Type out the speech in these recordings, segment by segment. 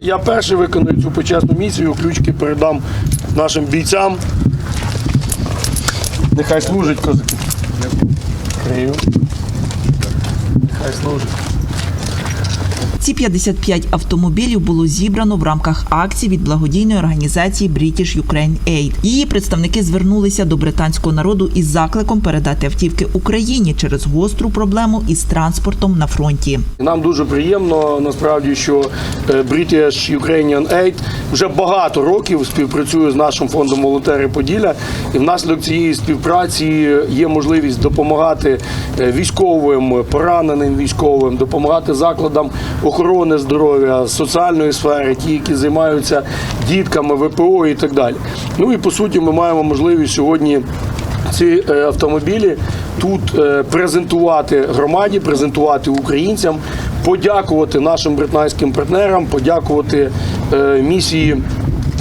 Я перший виконую цю почесну місію, ключки передам нашим бійцям. Нехай служить козаки. Крию. Нехай служить. Ці 55 автомобілів було зібрано в рамках акції від благодійної організації British Ukraine Aid. Її представники звернулися до британського народу із закликом передати автівки Україні через гостру проблему із транспортом на фронті. Нам дуже приємно насправді, що е, British Ukrainian Aid вже багато років співпрацює з нашим фондом волонтери Поділля, і внаслідок цієї співпраці є можливість допомагати е, військовим, пораненим військовим, допомагати закладам охорони здоров'я, соціальної сфери, ті, які займаються дітками, ВПО і так далі. Ну і по суті, ми маємо можливість сьогодні ці е, автомобілі тут е, презентувати громаді, презентувати українцям, подякувати нашим британським партнерам, подякувати е, місії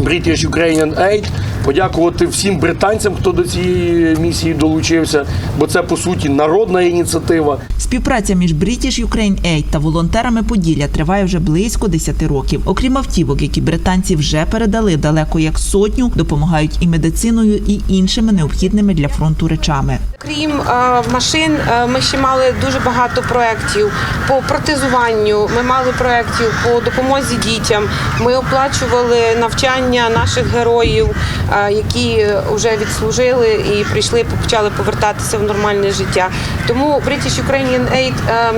British Ukrainian Aid, подякувати всім британцям, хто до цієї місії долучився, бо це по суті народна ініціатива. Співпраця між British Ukraine Aid та волонтерами Поділля триває вже близько 10 років. Окрім автівок, які британці вже передали далеко як сотню, допомагають і медициною, і іншими необхідними для фронту речами. Крім е, машин, е, ми ще мали дуже багато проєктів по протезуванню. Ми мали проєктів по допомозі дітям. Ми оплачували навчання наших героїв, які вже відслужили і прийшли, почали повертатися в нормальне життя. Тому British Ukrainian Aid е,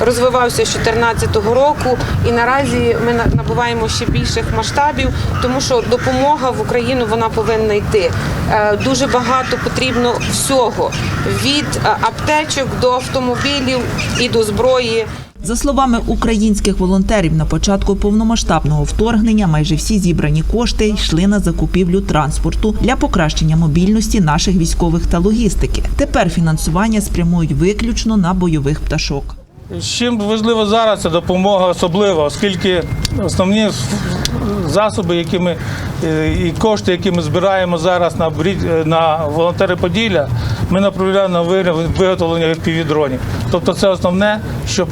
розвивався з 2014 року, і наразі ми набуваємо ще більших масштабів, тому що допомога в Україну вона повинна йти. Е, Дуже багато потрібно всього від е, аптечок до автомобілів і до зброї. За словами українських волонтерів, на початку повномасштабного вторгнення майже всі зібрані кошти йшли на закупівлю транспорту для покращення мобільності наших військових та логістики. Тепер фінансування спрямують виключно на бойових пташок. Чим важливо зараз це допомога особлива, оскільки основні засоби, які ми е, і кошти, які ми збираємо зараз на е, на волонтери Поділля, ми направляємо на виготовлення- півдронів. Тобто це основне, що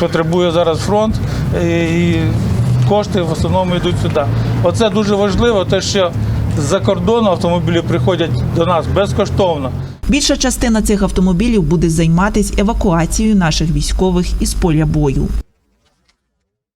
потребує зараз фронт, і кошти в основному йдуть сюди. Оце дуже важливо, те, що з-за кордону автомобілі приходять до нас безкоштовно. Більша частина цих автомобілів буде займатися евакуацією наших військових із поля бою.